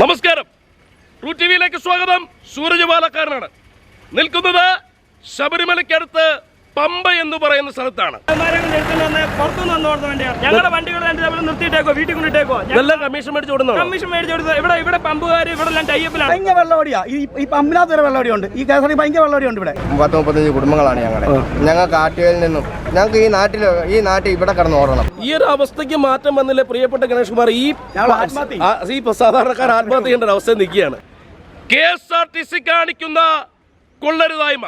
നമസ്കാരം. True T വിയിലേക്ക് സ്വാഗതം. സൂരജ് പാലക്കാരനാണ്. നിൽക്കുന്നത് ശബരിമലയ്ക്കടുത്ത് പമ്പ എന്ന് പറയുന്ന സ്ഥലത്താണ്. ഞങ്ങളുടെ വണ്ടികൾ രണ്ട് നിർത്തിയിട്ടേക്കോ വീട്ടിൽ കൊണ്ടിട്ടേക്കോ? നല്ല കമ്മീഷൻ മേടിച്ച് കമ്മീഷൻ മേടിച്ചു ഇവിടെ ഇവിടെ പമ്പുകാർ ഇവിടെ എല്ലാം ടൈപ്പിലാണ് ഭയങ്കര വെള്ളമടിയാ. ഈ ഈ പമ്പിനകത്ത് ഒരു വെള്ളമടിയുണ്ട്. ഈ കേസറി ഭയങ്കര വെള്ളമടിയുണ്ട് ഇവിടെ. പത്ത് മുപ്പത്തഞ്ച് കുടുംബങ്ങളാണ് ഞങ്ങളുടെ ഞങ്ങൾക്ക് ആറ്റുകയിൽ നിന്നും ഞങ്ങൾക്ക് ഈ നാട്ടിൽ ഈ നാട്ടിൽ ഇവിടെ കിടന്ന് ഓടണം. ഈ ഒരു അവസ്ഥയ്ക്ക് മാറ്റം വന്നില്ല പ്രിയപ്പെട്ട ഗണേഷ് കുമാർ? ഈ ഈ സാധാരണക്കാർ ആത്മഹത്യ ചെയ്യേണ്ട ഒരു അവസ്ഥ നിൽക്കുകയാണ്. K S R T C കാണിക്കുന്ന കൊള്ളരുതായ്മ.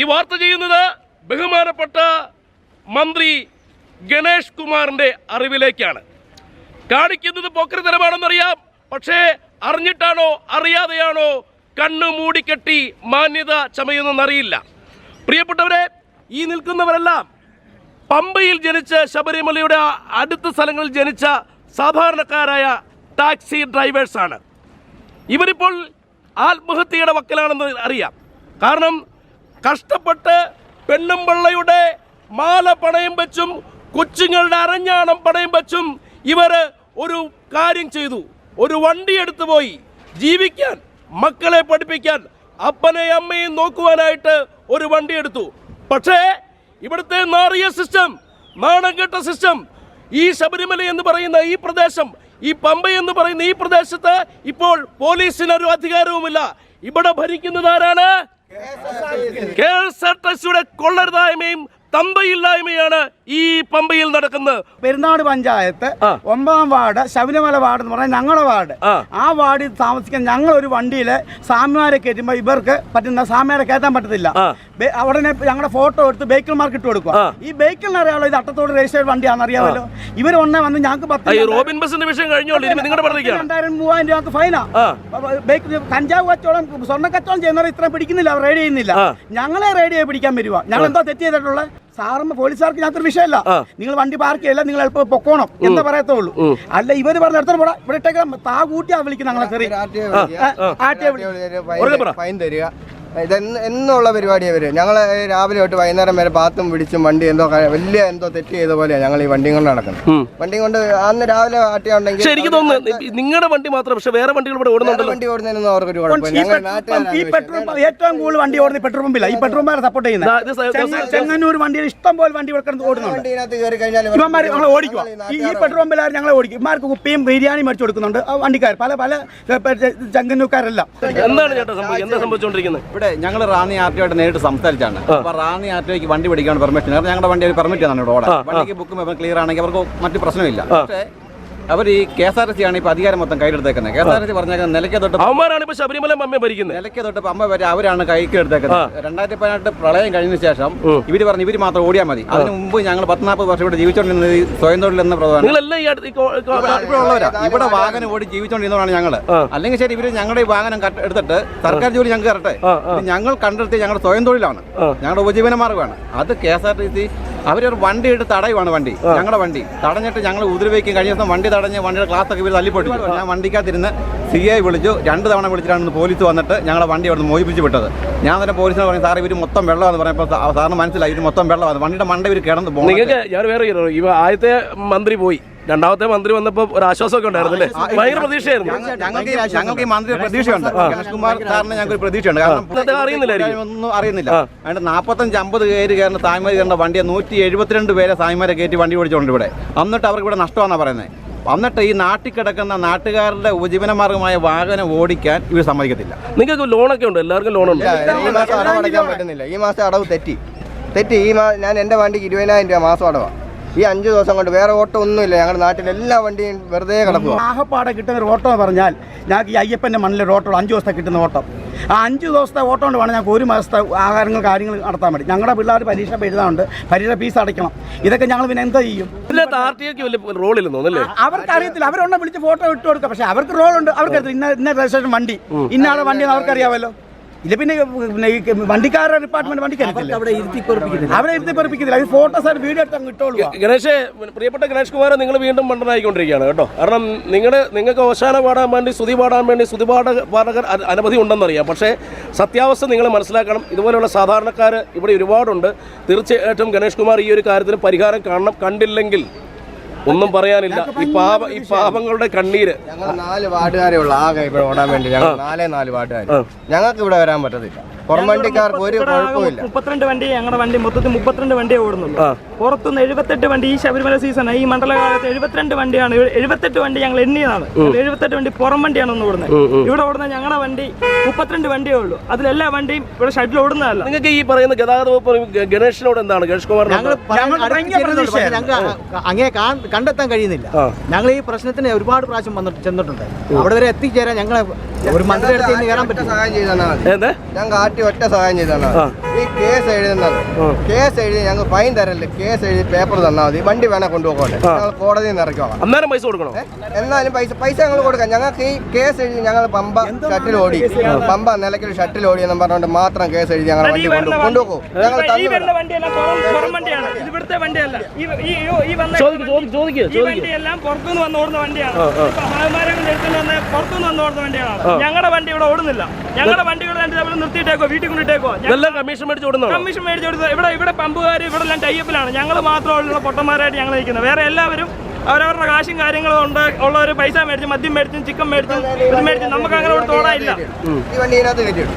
ഈ വാർത്ത ചെയ്യുന്നത് ബഹുമാനപ്പെട്ട മന്ത്രി ഗണേഷ് കുമാറിന്റെ അറിവിലേക്കാണ്. കാണിക്കുന്നത് പോക്കരതരമാണെന്നറിയാം പക്ഷേ അറിഞ്ഞിട്ടാണോ അറിയാതെയാണോ കണ്ണു മൂടിക്കെട്ടി മാന്യത ചമയുന്നെന്നറിയില്ല പ്രിയപ്പെട്ടവരെ ഈ നിൽക്കുന്നവരെല്ലാം പമ്പയിൽ ജനിച്ച് ശബരിമലയുടെ അടുത്ത സ്ഥലങ്ങളിൽ ജനിച്ച സാധാരണക്കാരായ ടാക്സി ഡ്രൈവേഴ്സാണ്. ഇവരിപ്പോൾ ആത്മഹത്യയുടെ വക്കലാണെന്ന് അറിയാം. കാരണം കഷ്ടപ്പെട്ട് പെണ്ണും പിള്ളയുടെ മാല പണയം വെച്ചും കൊച്ചുങ്ങളുടെ അരഞ്ഞാണം പണയം വെച്ചും ഇവർ ഒരു കാര്യം ചെയ്തു. ഒരു വണ്ടി എടുത്തു പോയി. ജീവിക്കാൻ മക്കളെ പഠിപ്പിക്കാൻ അപ്പനെ അമ്മയും നോക്കുവാനായിട്ട് ഒരു വണ്ടി എടുത്തു. പക്ഷേ ഇവിടുത്തെ നാറിയ സിസ്റ്റം നാണം കെട്ട സിസ്റ്റം ഈ ശബരിമല എന്ന് പറയുന്ന ഈ പ്രദേശം ഈ പമ്പ എന്ന് പറയുന്ന ഈ പ്രദേശത്ത് ഇപ്പോൾ പോലീസിന് ഒരു അധികാരവുമില്ല. ഇവിടെ ഭരിക്കുന്നത് ആരാണ്? കെ എസ് ആർ ടി സിയുടെ കൊള്ളരുതായ്മയും തന്തയില്ലായ്മയാണ് ഈ പമ്പയിൽ നടക്കുന്ന പെരുന്നാട് പഞ്ചായത്ത് ഒമ്പതാം വാർഡ് ശബരിമല വാർഡ് എന്ന് പറഞ്ഞാൽ ഞങ്ങളുടെ വാർഡ്. ആ. വാർഡിൽ താമസിക്കാൻ ഞങ്ങൾ ഒരു വണ്ടിയിൽ സാമ്യമാരെ കയറ്റുമ്പോൾ ഇവർക്ക് പറ്റുന്ന സാമ്യമാരെ കയറ്റാൻ പറ്റത്തില്ല. അവിടെ ഞങ്ങളുടെ ഫോട്ടോ എടുത്ത് ബേക്കിൽ മാർക്ക് ഇട്ട് കൊടുക്കുക. ഈ ബേക്കിൽ അറിയാമല്ലോ ഇത് അട്ടത്തോട് രജിസ്റ്റേഡ് വണ്ടിയാണെന്ന് അറിയാമല്ലോ? ഇവർ ഒന്നേ വന്ന് ഞങ്ങൾക്ക് പത്ത് റോബിൻ ബസിന്റെ വിഷയം കഴിഞ്ഞോളൂ. രണ്ടായിരം മൂവായിരം രൂപ ഫൈനാ കഞ്ചാവ് കച്ചവടം സ്വർണ കച്ചവടം ചെയ്യുന്നവർ ഇത്രയും പിടിക്കുന്നില്ല. റെയ്ഡ് ചെയ്യുന്നില്ല. ഞങ്ങളെ റെയ്ഡ് ചെയ്ത് പിടിക്കാൻ വരുവാ. ഞങ്ങൾ എന്താ തെറ്റ് ചെയ്തിട്ടുള്ളത്? സാറുമ്പോ പോലീസുകാർക്ക് ഞങ്ങൾക്ക് വിഷയമല്ല. നിങ്ങൾ വണ്ടി പാർക്ക് ചെയ്യല്ല നിങ്ങൾ എളുപ്പം പൊക്കോണം എന്ന് പറയത്തുള്ളൂ. അല്ല ഇവർ പറഞ്ഞ എടുത്തോ പോടാ ഇവിടെ ഇട്ടേക്കാം താ കൂട്ടിയാ വിളിക്കുന്ന ആട്ടിയെ വിളി- ഫൈൻ തരിക. ഇതെന്ന് എന്നുള്ള പരിപാടിയാണ് വരും ഞങ്ങൾ രാവിലെ തൊട്ട് വൈകുന്നേരം വരെ പാത്തും പിടിച്ചും വണ്ടി എന്തോ വലിയ എന്തോ തെറ്റ് ചെയ്ത പോലെയാണ് ഞങ്ങൾ ഈ വണ്ടിയും കൊണ്ട് നടക്കുന്നത്. വണ്ടി വണ്ടിയും കൊണ്ട് അന്ന് രാവിലെ ആട്ടിയുണ്ടെങ്കിൽ പക്ഷെ എനിക്ക് തോന്നുന്നു നിങ്ങളുടെ വണ്ടി മാത്രം പക്ഷേ വേറെ വണ്ടികൾ ഇവിടെ ഓടുന്നുണ്ട് വണ്ടി ഓടുന്നതിനൊന്നും അവർക്കൊരു കുഴപ്പമില്ല. ഈ പെട്രോൾ ഏറ്റവും കൂടുതൽ വണ്ടി ഓടുന്ന ഈ പെട്രോൾ പമ്പില്ല ഈ പെട്രോൾ പമ്പാണ് സപ്പോർട്ട് ചെയ്യുന്നത്. വണ്ടി ചെങ്ങന്നൂർ വണ്ടിയിൽ ഇഷ്ടം പോലെ വണ്ടി കിടന്ന് ഓടുന്നുണ്ട്. ഇവന്മാർ ഞങ്ങൾ ഓടിക്കുക ഈ പെട്രോൾ പമ്പിലാർ ഞങ്ങളെ ഓടിക്കും. ഇമാർക്ക് കുപ്പിയും ബിരിയാണി മേടിച്ചു കൊടുക്കുന്നുണ്ട്. ആ വണ്ടിക്കാർ പല പല ചെങ്ങന്നൂക്കാരെല്ലാം എന്താണ് ചേട്ടാ സംഭവിച്ചോണ്ടിരിക്കുന്നത് ഇവിടെ ഞങ്ങൾ റാന്നി ആർ നേരിട്ട് സംസാരിച്ചാണ്. അപ്പൊ റാണി ആർ ടിയോക്ക് വണ്ടി പിടിക്കാൻ പെർമിഷൻ ഞങ്ങളുടെ വണ്ടി പെർമിറ്റ് ആണ് ഇവിടെ ഓടാൻ. വണ്ടിക്ക് ബുക്കും ക്ലിയർ ആണെങ്കിൽ അവർക്ക് മറ്റു പ്രശ്നമില്ല. പക്ഷേ അവർ ഈ K S R T C ആണ് ഇപ്പൊ അധികാരം മൊത്തം കയ്യിലെടുത്തേക്കുന്നത്. K S R T C പറഞ്ഞേക്കുന്നത് നിലയ്ക്ക് തൊട്ട് അവന്മാരാണ് ഇപ്പൊ ശബരിമല അമ്മയെ ഭരിക്കുന്നത്. നിലയ്ക്ക് തൊട്ട് പമ്പ വരെ അവരാണ് കൈക്ക് എടുത്തേക്കുന്നത് രണ്ടായിരത്തി പതിനെട്ട് പ്രളയം കഴിഞ്ഞ ശേഷം ഇവർ പറഞ്ഞു ഇവർ മാത്രം ഓടിയാൽ മതി. അതിന് മുമ്പ് ഞങ്ങൾ പത്ത് നാൽപ്പത് വർഷം ഇവിടെ ജീവിച്ചോണ്ടിരുന്നത് സ്വയം തൊഴിൽ എന്ന പ്രധാനം ഇവിടെ വാഹനം ഓടി ജീവിച്ചോണ്ടിരുന്നതാണ് ഞങ്ങൾ അല്ലെങ്കിൽ ശരി ഇവർ ഞങ്ങളുടെ ഈ വാഹനം കട്ട് എടുത്തിട്ട് സർക്കാർ ജോലി ഞങ്ങൾക്ക് തരട്ടെ. ഇത് ഞങ്ങൾ കണ്ടെടുത്ത് ഞങ്ങളുടെ സ്വയം തൊഴിലാണ്. ഞങ്ങളുടെ ഉപജീവന മാർഗമാണ് അത് K S R T C അവരൊരു വണ്ടി ഇട്ട് തടയുവാണ് വണ്ടി. ഞങ്ങളുടെ വണ്ടി. തടഞ്ഞിട്ട് ഞങ്ങൾ ഉപദ്രവിക്കും കഴിഞ്ഞ ദിവസം വണ്ടി തടഞ്ഞ് വണ്ടിയുടെ ക്ലാസ് ഒക്കെ ഇവർ തല്ലിപ്പൊട്ടിച്ചു ഞാൻ വണ്ടിക്കകത്തിരുന്ന് സി ഐ വിളിച്ചു. രണ്ട് തവണ വിളിച്ചിട്ടാണ് ഇന്ന് പോലീസ് വന്നിട്ട് ഞങ്ങളുടെ വണ്ടി അവിടെ നിന്ന് മോഹിപ്പിച്ച് വിട്ടത്. ഞാൻ തന്നെ പോലീസിനെ പറഞ്ഞു സാർ ഇവർ മൊത്തം വെള്ളമെന്ന് പറഞ്ഞപ്പോൾ സാറിന് മനസ്സിലായി. ഇവർ മൊത്തം വെള്ളമാണ് വണ്ടിയുടെ മണ്ട ഇവർ കിടന്ന് പോകും നിങ്ങൾക്ക് ഞാൻ വേറെ. ഇവ ആദ്യത്തെ മന്ത്രി പോയി. രണ്ടാമത്തെ മന്ത്രി വന്നപ്പോ ഒരു ആശ്വാസമൊക്കെ ഉണ്ടായിരുന്നു അല്ലേ? ഭയങ്കര പ്രതീക്ഷയായിരുന്നു. ഞങ്ങൾക്ക് ഈ- ഞങ്ങൾക്ക് ഈ മന്ത്രി പ്രതീക്ഷയുണ്ട്. ഗണേഷ് കുമാർ സാറിന് ഞങ്ങൾക്ക് ഒരു പ്രതീക്ഷയുണ്ട്. കാരണം അറിയുന്നില്ലായിരിക്കും. ഒന്നും അറിയുന്നില്ല. അതിന്റെ നാൽപ്പത്തഞ്ച് അമ്പത് പേര് കയറുന്ന സായ്മാര് കയറുന്ന വണ്ടിയെ നൂറ്റി എഴുപത്തിരണ്ട് പേരെ തായ്മാരെ കയറ്റി വണ്ടി ഓടിച്ചുകൊണ്ട് ഇവിടെ. എന്നിട്ട് അവർക്ക് ഇവിടെ നഷ്ടമാണെന്നാണ് പറയുന്നത് എന്നിട്ട് ഈ നാട്ടിൽ കിടക്കുന്ന നാട്ടുകാരുടെ ഉപജീവന മാർഗമായ വാഹനം ഓടിക്കാൻ ഇവർ സമ്മതിക്കത്തില്ല. നിങ്ങൾക്ക് ലോണൊക്കെ ഉണ്ട്? എല്ലാവർക്കും ലോണുണ്ട്? ഈ മാസം അടവ് അടയ്ക്കാൻ പറ്റുന്നില്ല. ഈ മാസം അടവ് തെറ്റി. തെറ്റി. ഈ മാസം ഞാൻ എന്റെ വണ്ടിക്ക് ഇരുപതിനായിരം രൂപ മാസം അടവാണ് ഈ അഞ്ച് ദിവസം കൊണ്ട് വേറെ ഓട്ടം ഒന്നുമില്ല. ഞങ്ങളുടെ നാട്ടിലെ എല്ലാ വണ്ടിയും വെറുതെ കിടക്കും ആഹപ്പാടെ കിട്ടുന്ന ഒരു ഓട്ടം എന്ന് പറഞ്ഞാൽ ഞങ്ങൾക്ക് ഈ അയ്യപ്പന്റെ മണ്ണിലൊരു ഓട്ടോ അഞ്ച് ദിവസത്തെ കിട്ടുന്ന ഓട്ടം. ആ അഞ്ച് ദിവസത്തെ ഓട്ടം കൊണ്ട് വേണം ഞങ്ങൾക്ക് ഒരു മാസത്തെ ആഹാരങ്ങൾ കാര്യങ്ങൾ നടത്താൻ വേണ്ടി. ഞങ്ങളുടെ പിള്ളേർ പരീക്ഷ എഴുതാറുണ്ട് പരീക്ഷ ഫീസ് അടയ്ക്കണം. ഇതൊക്കെ ഞങ്ങൾ പിന്നെ എന്താ ചെയ്യും? അവർക്ക് അറിയത്തില്ല. അവരൊന്നും വിളിച്ച് ഫോട്ടോ ഇട്ട് കൊടുക്കുക പക്ഷെ അവർക്ക് റോളുണ്ട് ഉണ്ട്. അവർക്ക്. ഇന്ന ഇന്ന രജിസ്ട്രേഷൻ വണ്ടി. ഇന്നാളെ വണ്ടി അവർക്കറിയാമല്ലോ. ഇത് പിന്നെ പിന്നെ ഈ വണ്ടിക്കാരുടെ ഡിപ്പാർട്ട്മെന്റ് വണ്ടിക്ക് അവിടെ ഇരുത്തി പെറുപ്പിക്കുന്നില്ല. അത് ഫോട്ടോസ് ആയിട്ട് വീഡിയോ എടുത്ത് അങ്ങ് ഇട്ടോളൂ ഗണേഷ് പ്രിയപ്പെട്ട ഗണേഷ് കുമാർ നിങ്ങൾ വീണ്ടും മണ്ടനായിക്കൊണ്ടിരിക്കുകയാണ് കേട്ടോ. കാരണം നിങ്ങളുടെ നിങ്ങൾക്ക് ഓശാന പാടാൻ വേണ്ടി സ്തുതി പാടാൻ വേണ്ടി സ്തുതി പാട പാടകർ അന- അനവധി ഉണ്ടെന്നറിയാം. പക്ഷേ സത്യാവസ്ഥ നിങ്ങൾ മനസ്സിലാക്കണം. ഇതുപോലെയുള്ള സാധാരണക്കാർ ഇവിടെ ഒരുപാടുണ്ട്. തീർച്ചയായിട്ടും ഗണേഷ് കുമാർ ഈ ഒരു കാര്യത്തിന് പരിഹാരം കാണണം. കണ്ടില്ലെങ്കിൽ ഒന്നും പറയാനില്ല. ഈ പാപ ഈ പാപങ്ങളുടെ കണ്ണീര്. ഞങ്ങൾ നാല് വാട്ടുകാരെ ഉള്ളു. ആകെ ഇവിടെ ഓടാൻ വേണ്ടി. ഞങ്ങൾ നാലേ നാല് വാർഡുകാർ ഞങ്ങൾക്ക് ഇവിടെ വരാൻ പറ്റത്തില്ല. പുറംവണ്ടിക്കാർക്ക് ഒരു ഇവിടെ ആകെ കുഴപ്പമില്ല മുപ്പത്തിരണ്ട് വണ്ടി ഞങ്ങളുടെ വണ്ടി മൊത്തത്തിൽ മുപ്പത്തിരണ്ട് വണ്ടിയെ ഓടുന്നുള്ളൂ പുറത്തുനിന്ന് എഴുപത്തെട്ട് വണ്ടി ഈ ശബരിമല സീസൺ ഈ മണ്ഡലകാലത്ത് എഴുപത്തിരണ്ട് വണ്ടിയാണ് എഴുപത്തെട്ട് വണ്ടി ഞങ്ങൾ എണ്ണിയതാണ്. എഴുപത്തെട്ട് വണ്ടി പുറം വണ്ടിയാണ് ഒന്ന് ഓടുന്നത്. ഇവിടെ ഓടുന്ന ഞങ്ങളുടെ വണ്ടി മുപ്പത്തിരണ്ട് വണ്ടിയേ ഉള്ളൂ. അതിലെല്ലാ വണ്ടിയും ഇവിടെ ഷട്ടിൽ ഓടുന്നതല്ല. നിങ്ങൾക്ക് ഈ പറയുന്ന ഗതാഗത വകുപ്പ് ഗണേഷിനോട് എന്താണ്? ഗണേഷ് കുമാർ. അങ്ങനെ കണ്ടെത്താൻ കഴിയുന്നില്ല. ഞങ്ങൾ ഈ പ്രശ്നത്തിന് ഒരുപാട് പ്രാവശ്യം വന്നിട്ട് ചെന്നിട്ടുണ്ട്. അവിടെ വരെ എത്തിച്ചേരാൻ ഞങ്ങളെ ഒരു മന്ത്രി അടുത്ത് കയറാൻ പറ്റും സഹായം ആട്ടി ഒറ്റ സഹായം ചെയ്താണ് ഈ കേസ് എഴുതുന്നത്. കേസ് എഴുതി ഞങ്ങൾ ഫൈൻ തരല്ലേ? കേസ് എഴുതി പേപ്പർ തന്നാൽ മതി. വണ്ടി വേണേ കൊണ്ടുപോകട്ടെ ഞങ്ങൾ കോടതിയിൽ നിന്ന് ഇറക്കിക്കോളാം അന്നേരം പൈസ കൊടുക്കണം? എന്നാലും പൈസ പൈസ ഞങ്ങൾ കൊടുക്കാം. ഞങ്ങൾക്ക് ഈ കേസ് എഴുതി ഞങ്ങൾ പമ്പ ഷട്ടിൽ ഓടി. പമ്പ നിലയ്ക്കൽ ഷട്ടിൽ ഓടി എന്ന് പറഞ്ഞുകൊണ്ട് മാത്രം കേസ് എഴുതി ഞങ്ങൾ വണ്ടി കൊണ്ടു- കൊണ്ടുപോകും ഞങ്ങൾ ഈ ചോദിക്ക് ചോദിക്ക് ചോദിക്ക് വണ്ടിയെല്ലാം പുറത്തുനിന്ന് വണ്ടിയാണ്. പുറത്തുനിന്ന് വന്ന് ഓടുന്ന ഞങ്ങളുടെ വണ്ടി ഇവിടെ ഓടുന്നില്ല. ഞങ്ങളുടെ വണ്ടികൾ രണ്ട് തവണ നിർത്തിയിട്ടേക്കോ വീട്ടിൽ കൊണ്ടിട്ടേക്കോ ഇതെല്ലാം കമ്മീഷൻ മേടിച്ച് കൊടുക്കണോ കമ്മീഷൻ മേടിച്ച് കൊടുത്തത് ഇവിടെ ഇവിടെ പമ്പുകാർ ഇവിടെ എല്ലാം ടൈപ്പിലാണ് ഞങ്ങൾ മാത്രമുള്ള പൊട്ടന്മാരായിട്ട് ഞങ്ങൾ നിൽക്കുന്നത്. വേറെ എല്ലാവരും അവരവരുടെ കാശും കാര്യങ്ങളും ഉണ്ട്. ഉള്ളവർ പൈസ മേടിച്ചും മദ്യം മേടിച്ചും ചിക്കൻ മേടിച്ചും ഇത് മേടിച്ചും നമുക്ക് അങ്ങനെ ഇവിടെ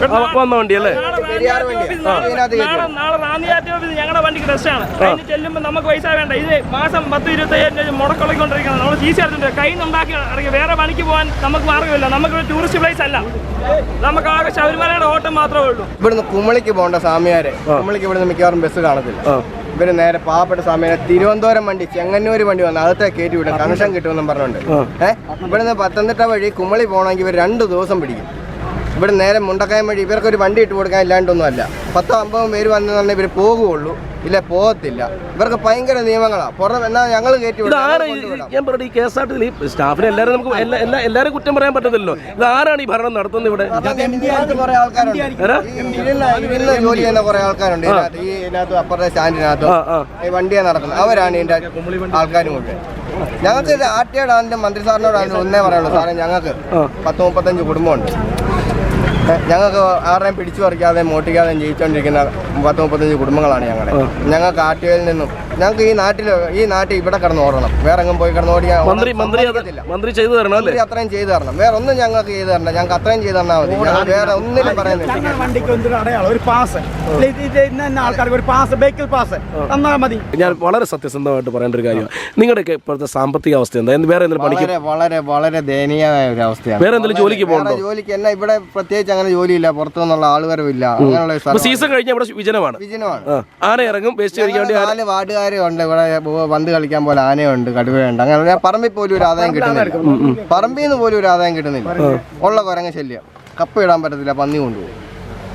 ആ, വന്ന വണ്ടി അല്ലേ? നാളെ പെരിയാർ റാന്നിയാർ നാളെ- നാളെ നാളെ റാന്നിയാറ്റി ഓഫീസ് ഞങ്ങളുടെ വണ്ടിക്ക് ടെസ്റ്റാണ് അതിന് ചെല്ലുമ്പോൾ നമുക്ക് പൈസ വേണ്ട. ഇത് മാസം പത്ത് ഇരുപത്തയ്യായിരം രൂപ മുടക്കൊള്ളിക്കൊണ്ടിരിക്കുന്നത് നമ്മൾ ചീസ എടുത്തിട്ട് കൈ ഉണ്ടാക്കി ഇറങ്ങി വേറെ പണിക്ക് പോകാൻ നമുക്ക് മാർഗമില്ല നമുക്ക് ടൂറിസ്റ്റ് പ്ലേസ് അല്ല. നമുക്ക് ആകെ ശബരിമലയുടെ ഓട്ടം മാത്രമേ ഉള്ളൂ. ഇവിടുന്ന് കുമളിക്ക് പോകേണ്ട സാമിയാരെ കുമളിക്ക് ഇവിടുന്ന് മിക്കവാറും ബസ് കാണത്തില്ല. ഇവർ നേരെ പാവപ്പെട്ട സമയം തിരുവനന്തപുരം വണ്ടി ചെങ്ങന്നൂർ വണ്ടി വന്ന് അകത്തെ കയറ്റി വിടും കണക്ഷൻ കിട്ടുമെന്നും പറഞ്ഞുകൊണ്ട്. ഏഹ് ഇവിടുന്ന് പത്തനംതിട്ട വഴി കുമളി പോകണമെങ്കിൽ ഇവർ രണ്ട് ദിവസം പിടിക്കും. ഇവിടെ നേരെ മുണ്ടക്കായം വഴി ഇവർക്കൊരു വണ്ടി ഇട്ട് കൊടുക്കാൻ ഇല്ലാണ്ടൊന്നും അല്ല പത്തോ അമ്പതും പേര് വന്നു പറഞ്ഞാൽ ഇവർ പോകുള്ളൂ. ഇല്ല പോകത്തില്ല. ഇവർക്ക് ഭയങ്കര നിയമങ്ങളാണ് പുറം എന്നാ ഞങ്ങൾ കയറ്റി. ഞാൻ പറഞ്ഞു ഈ കെ എസ് ആർ ടി ഈ സ്റ്റാഫിനെ എല്ലാവരും നമുക്ക് എല്ലാ- എല്ലാ- എല്ലാവരും കുറ്റം പറയാൻ പറ്റത്തില്ലല്ലോ. ഇത് ആരാണ് ഈ ഭരണം നടത്തുന്നത് ഇവിടെ? കുറെ ആൾക്കാരുണ്ട്. ജോലി ചെയ്യുന്ന കുറെ ആൾക്കാരുണ്ട്. ഇതിനകത്ത് ഈ ഇതിനകത്ത് അപ്പുറത്തെ സ്റ്റാൻഡിനകത്ത് വണ്ടിയെ നടക്കുന്നത്. അവരാണ് ഇതിന്റെ ആൾക്കാരും കൊണ്ട് ഞങ്ങൾക്ക് ആർ ടി ഐ ആണെങ്കിലും മന്ത്രി സാറിനോടാണെങ്കിലും ഒന്നേ പറയുള്ളൂ സാറേ ഞങ്ങൾക്ക് പത്ത് മുപ്പത്തഞ്ച് കുടുംബമുണ്ട്. ഞങ്ങൾക്ക് ആരുടെയും പിടിച്ചു പറിക്കാതെയും മോട്ടിക്കാതെയും ജീവിച്ചുകൊണ്ടിരിക്കുന്ന പത്ത് മുപ്പത്തഞ്ച് കുടുംബങ്ങളാണ് ഞങ്ങളുടെ. ഞങ്ങൾക്ക് ആർട്ടിയിൽ നിന്നും ഞങ്ങൾക്ക് ഈ നാട്ടിൽ ഈ നാട്ടിൽ ഇവിടെ കിടന്ന് ഓടണം. വേറെ എങ്ങും പോയി കിടന്ന് ഓടിക്കാൻ മന്ത്രി മന്ത്രി അത് മന്ത്രി ചെയ്തു തരണം അല്ലേ? മന്ത്രി അത്രയും ചെയ്തു തരണം. വേറെ ഒന്നും ഞങ്ങൾക്ക് ചെയ്തു തരണം ഞങ്ങൾക്ക് അത്രയും ചെയ്തു തന്നാൽ മതി. ഞങ്ങൾ വേറെ ഒന്നിനും പറയുന്നില്ല വണ്ടിക്ക് ഒരു പാസ്. ആൾക്കാർക്ക് ഒരു പാസ് ബേക്കിൽ പാസ് തന്നാൽ മതി. ഞാൻ വളരെ സത്യസന്ധമായിട്ട് പറയേണ്ട ഒരു കാര്യമാണ് നിങ്ങളുടെയൊക്കെ ഇപ്പോഴത്തെ സാമ്പത്തിക അവസ്ഥ എന്താ? വേറെ എന്തെങ്കിലും പണിക്ക് വളരെ വളരെ ദയനീയമായ ഒരു അവസ്ഥയാണ്. വേറെ എന്തെങ്കിലും ജോലിക്ക് പോകണം പോകണ്ടോ ജോലിക്ക് എന്നാ ഇവിടെ പ്രത്യേകിച്ച് അങ്ങനെ ജോലിയില്ല. പുറത്തുനിന്നുള്ള ആളുവരവില്ല അങ്ങനെയുള്ള. സീസൺ കഴിഞ്ഞ ഇവിടെ വിജനമാണ്. വിജനമാണ്. ആരെ ആന ഇറങ്ങും വേസ്റ്റ് കഴിക്കാൻ വേണ്ടി നാല് വാർഡുകാരും ഉണ്ട്. ഇവിടെ ബോ- പന്ത് കളിക്കാൻ പോലെ ആനയുണ്ട് കടുവയുണ്ട്. അങ്ങനെ ഞാൻ പറമ്പിൽ പോലും ഒരു ആദായം കിട്ടുന്നില്ല. പറമ്പിൽ നിന്ന് പോലും ഒരു ആദായം കിട്ടുന്നില്ല. ഉള്ള കുരങ്ങ ശല്യം. കപ്പ ഇടാൻ പറ്റത്തില്ല പന്നി കൊണ്ടുപോകും.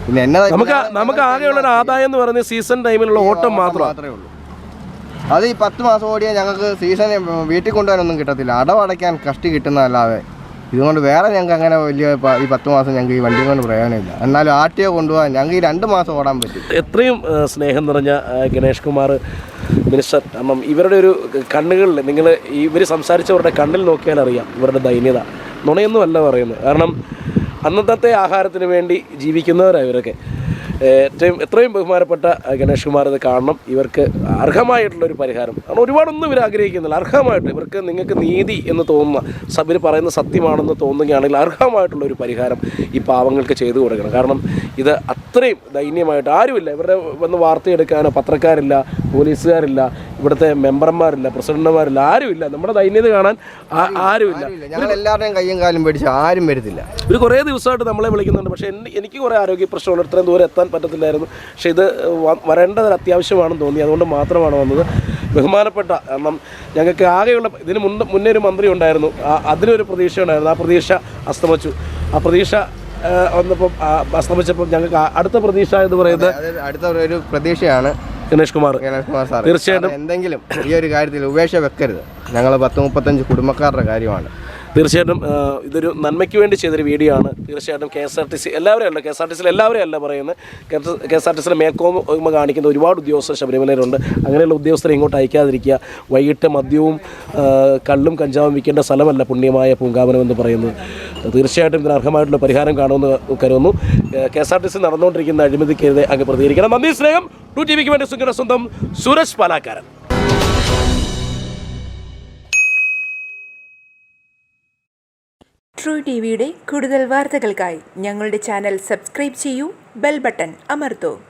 പിന്നെ എന്നെ നമുക്ക് നമുക്ക് ആകെയുള്ള ഒരു ആദായം എന്ന് പറയുന്നത് സീസൺ ടൈമിലുള്ള ഓട്ടം മാത്രം. മാത്രമേ ഉള്ളൂ. അത് ഈ പത്ത് മാസം ഓടിയാൽ ഞങ്ങൾക്ക് സീസൺ വീട്ടിൽ കൊണ്ടുപോകാനൊന്നും കിട്ടത്തില്ല. അടവടയ്ക്കാൻ കഷ്ടി കിട്ടുന്നതല്ലാതെ. ഇതുകൊണ്ട് വേറെ ഞങ്ങൾക്ക് അങ്ങനെ വലിയ ഈ പത്ത് മാസം ഞങ്ങൾക്ക് ഈ വണ്ടി കൊണ്ട് പ്രയോജനമില്ല. എന്നാലും ആട്ടിയോ കൊണ്ടുപോകാൻ ഞങ്ങൾക്ക് ഈ രണ്ട് മാസം ഓടാൻ പറ്റും. എത്രയും സ്നേഹം നിറഞ്ഞ ഗണേഷ് കുമാർ മിനിസ്റ്റർ അമ്മ ഇവരുടെ ഒരു കണ്ണുകളിൽ നിങ്ങൾ ഇവർ സംസാരിച്ചവരുടെ കണ്ണിൽ നോക്കിയാൽ അറിയാം ഇവരുടെ ദൈന്യത. നുണയൊന്നും അല്ല പറയുന്നത്. കാരണം അന്നത്തെ ആഹാരത്തിന് വേണ്ടി ജീവിക്കുന്നവരാണ് ഇവരൊക്കെ. ഏറ്റവും എത്രയും ബഹുമാനപ്പെട്ട ഗണേഷ് കുമാർ ഇത് കാണണം. ഇവർക്ക് അർഹമായിട്ടുള്ള ഒരു പരിഹാരം. കാരണം ഒരുപാടൊന്നും ഇവർ ആഗ്രഹിക്കുന്നില്ല. അർഹമായിട്ട് ഇവർക്ക് നിങ്ങൾക്ക് നീതി എന്ന് തോന്നുന്ന സബിർ പറയുന്ന സത്യമാണെന്ന് തോന്നുകയാണെങ്കിൽ അർഹമായിട്ടുള്ള ഒരു പരിഹാരം ഈ പാവങ്ങൾക്ക് ചെയ്തു കൊടുക്കണം. കാരണം ഇത് അത്രയും ദൈന്യമായിട്ട് ആരുമില്ല. ഇവരുടെ വന്ന് വാർത്തയെടുക്കാനോ പത്രക്കാരില്ല പോലീസുകാരില്ല ഇവിടുത്തെ മെമ്പർമാരില്ല പ്രസിഡന്റുമാരില്ല ആരുമില്ല. നമ്മുടെ ദൈന്യത കാണാൻ ആരുമില്ല ഞങ്ങൾ എല്ലാവരുടെയും കയ്യും കാലും പിടിച്ച് ആരും വരുത്തില്ല. ഒരു കുറേ ദിവസമായിട്ട് നമ്മളെ വിളിക്കുന്നുണ്ട്. പക്ഷേ എനിക്ക് കുറേ ആരോഗ്യ പ്രശ്നമുണ്ട്. ഇത്രയും ദൂരെ എത്താൻ പറ്റത്തില്ലായിരുന്നു. പക്ഷേ ഇത് വരേണ്ടത് അത്യാവശ്യമാണെന്ന് തോന്നി. അതുകൊണ്ട് മാത്രമാണ് വന്നത്. ബഹുമാനപ്പെട്ട കാരണം ഞങ്ങൾക്ക് ആകെയുള്ള ഇതിന് മുന്നേ ഒരു മന്ത്രി ഉണ്ടായിരുന്നു. അതിനൊരു പ്രതീക്ഷ ഉണ്ടായിരുന്നു ആ പ്രതീക്ഷ അസ്തമിച്ചു. ആ പ്രതീക്ഷ വന്നപ്പം അസ്തമിച്ചപ്പം ഞങ്ങൾക്ക് അടുത്ത പ്രതീക്ഷ എന്ന് പറയുന്നത് അടുത്ത ഒരു പ്രതീക്ഷയാണ് ഗണേഷ് കുമാർ. ഗണേഷ് കുമാർ സാർ തീർച്ചയായിട്ടും. എന്തെങ്കിലും ഈ ഒരു കാര്യത്തിൽ ഉപേക്ഷ വെക്കരുത്. ഞങ്ങൾ പത്ത് മുപ്പത്തഞ്ച് കുടുംബക്കാരുടെ കാര്യമാണ്. തീർച്ചയായിട്ടും ഇതൊരു നന്മയ്ക്ക് വേണ്ടി ചെയ്തൊരു വീഡിയോ ആണ്. തീർച്ചയായിട്ടും K S R T C എല്ലാവരും അല്ല കെ എസ് ആർ ടി സിയിൽ എല്ലാവരെയും അല്ല പറയുന്നത്. കെ എസ് ആർ ടി സിയിലെ മേക്കോമ കാണിക്കുന്ന ഒരുപാട് ഉദ്യോഗസ്ഥർ ശബരിമലയിലുണ്ട്. അങ്ങനെയുള്ള ഉദ്യോഗസ്ഥരെ ഇങ്ങോട്ട് അയക്കാതിരിക്കുക. വൈകിട്ട് മദ്യവും കള്ളും കഞ്ചാവും വിൽക്കേണ്ട സ്ഥലമല്ല പുണ്യമായ പൂങ്കാവനം എന്ന് പറയുന്നത്. തീർച്ചയായിട്ടും ഇതിന് അർഹമായിട്ടുള്ള പരിഹാരം കാണുമെന്ന് കരുതുന്നു. K S R T C നടന്നുകൊണ്ടിരിക്കുന്ന അഴിമതിക്കെതിരെ അങ്ങ് പ്രതികരിക്കണം. നന്ദി സ്നേഹം. ടു ടി വിക്ക് വേണ്ടി സ്വന്തം സുരേഷ് പാലാക്കാരൻ. ട്രൂ ടി വിയുടെ കൂടുതൽ വാർത്തകൾക്കായി ഞങ്ങളുടെ ചാനൽ സബ്സ്ക്രൈബ് ചെയ്യൂ ബെൽ ബട്ടൺ അമർത്തൂ.